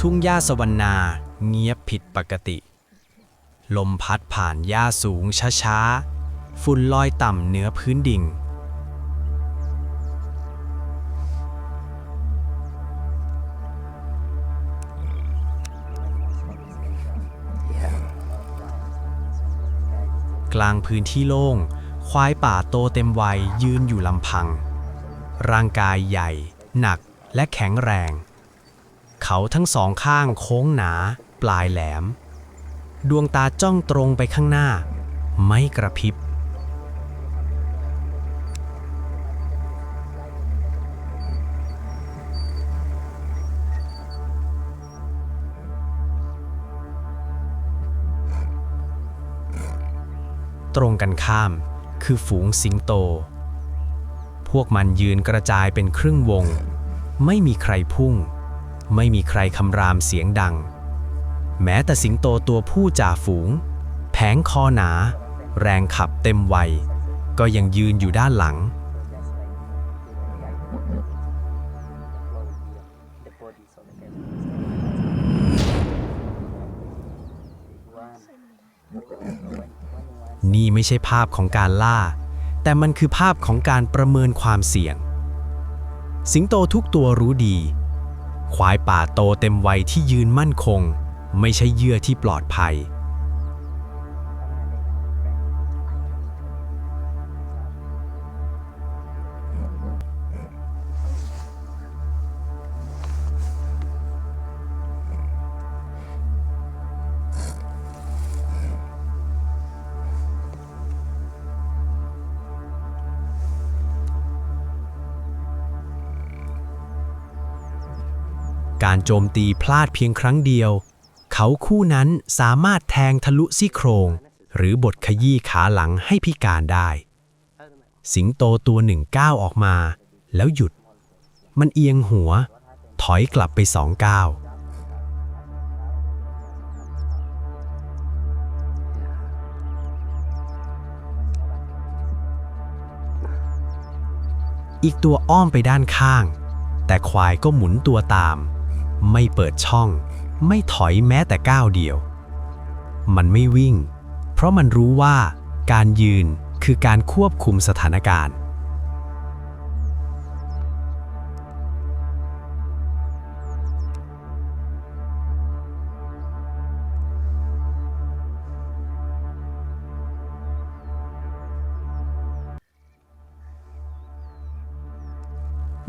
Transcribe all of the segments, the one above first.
ทุ่งหญ้าสวรรณาเงียบผิดปกติ ลมพัดผ่านหญ้าสูงช้าๆ ฝุ่นลอยต่ำเหนือพื้นดิ่งกลางพื้นที่โล่ง ควายป่าโตเต็มวัยยืนอยู่ลำพัง ร่างกายใหญ่ หนักและแข็งแรง เขาทั้งสองข้างโค้งหนา ปลายแหลม ดวงตาจ้องตรงไปข้างหน้า ไม่กระพริบ ตรงกันข้ามคือฝูงสิงโต พวกมันยืนกระจายเป็นครึ่งวง ไม่มีใครพุ่ง ไม่มีใครคำรามเสียงดัง แม้แต่สิงโตตัวผู้จ่าฝูง แผงคอหนา แรงขับเต็มวัย ก็ยังยืนอยู่ด้านหลัง นี่ไม่ใช่ภาพของการล่า แต่มันคือภาพของการประเมินความเสี่ยง สิงโตทุกตัวรู้ดี ควายป่าโตเต็มวัยที่ยืนมั่นคง ไม่ใช่เหยื่อที่ปลอดภัย การโจมตีพลาดเพียงครั้งเดียว เขาคู่นั้นสามารถแทงทะลุซี่โครง หรือบดขยี้ขาหลังให้พิการได้ สิงโตตัวหนึ่งก้าวออกมา แล้วหยุด มันเอียงหัว ถอยกลับไปสองก้าวอีกตัวอ้อมไปด้านข้าง แต่ควายก็หมุนตัวตาม ไม่เปิดช่อง ไม่ถอยแม้แต่ก้าวเดียว มันไม่วิ่ง เพราะมันรู้ว่าการยืนคือการควบคุมสถานการณ์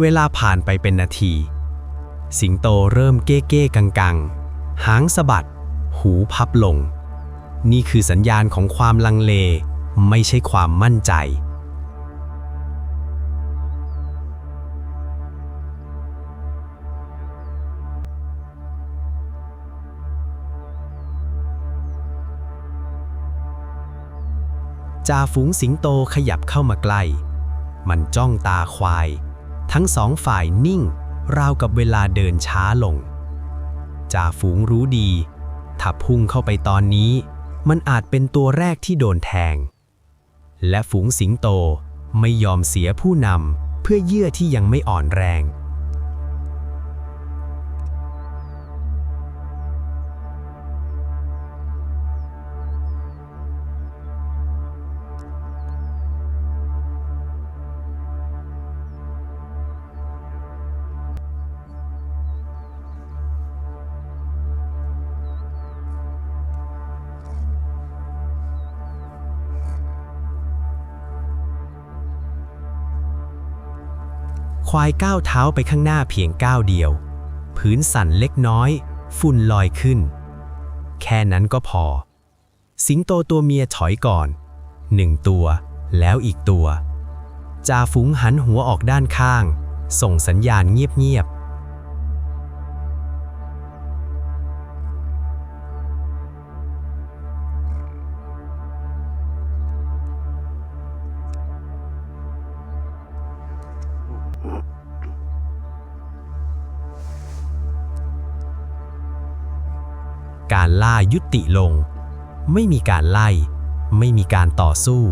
เวลาผ่านไปเป็นนาที สิงโตเริ่มเก้เก้กังกังๆหางสะบัด หูพับลง นี่คือสัญญาณของความลังเล ไม่ใช่ความมั่นใจ จ่าฝูงสิงโตขยับเข้ามาใกล้ มันจ้องตาควาย ทั้งสองฝ่ายนิ่ง ราวกับเวลาเดินช้าลง จ่าฝูงรู้ดี ถ้าพุ่งเข้าไปตอนนี้ มันอาจเป็นตัวแรกที่โดนแทง และฝูงสิงโตไม่ยอมเสียผู้นำเพื่อเยื่อที่ยังไม่อ่อนแรง ควายก้าวเท้าไปข้างหน้าเพียงก้าวเดียว พื้นสั่นเล็กน้อย ฝุ่นลอยขึ้น แค่นั้นก็พอ สิงโตตัวเมียถอยก่อนหนึ่งตัว แล้วอีกตัว จ่าฝูงหันหัวออกด้านข้าง ส่งสัญญาณเงียบๆ การล่ายุติลง ไม่มีการไล่ ไม่มีการต่อสู้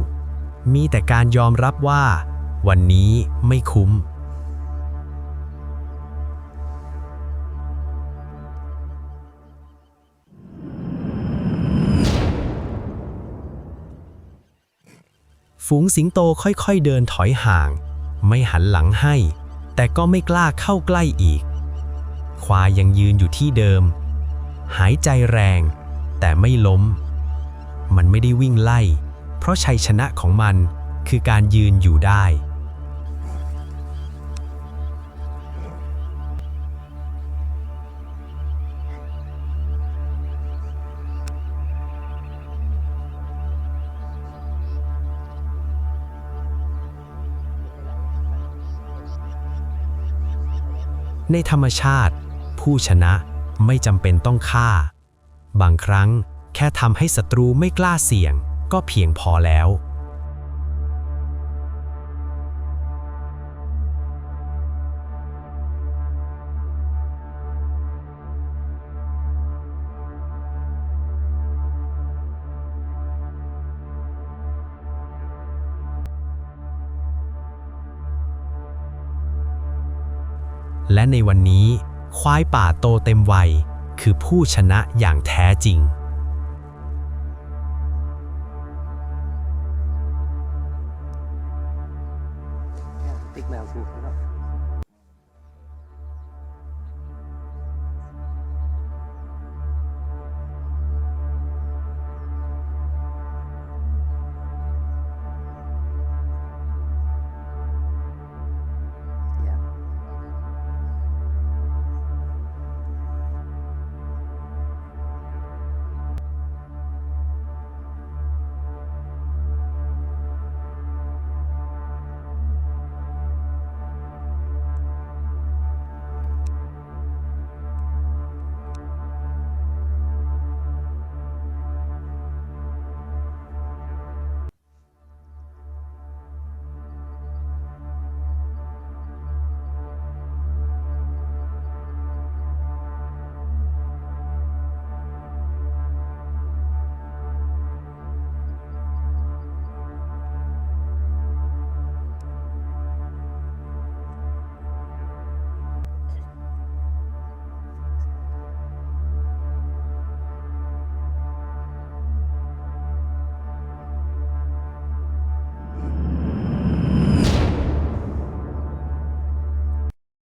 มีแต่การยอมรับว่า วันนี้ไม่คุ้ม ฝูงสิงโตค่อยๆเดินถอยห่าง ไม่หันหลังให้ แต่ก็ไม่กล้าเข้าใกล้อีก ควายยังยืนอยู่ที่เดิม หายใจแรง แต่ไม่ล้ม มันไม่ได้วิ่งไล่ เพราะชัยชนะของมันคือการยืนอยู่ได้ ในธรรมชาติ ผู้ชนะ ไม่จำเป็นต้องฆ่า บางครั้งแค่ทำให้ศัตรูไม่กล้าเสี่ยง ก็เพียงพอแล้ว และในวันนี้ ควายป่าโตเต็มวัย คือผู้ชนะอย่างแท้จริง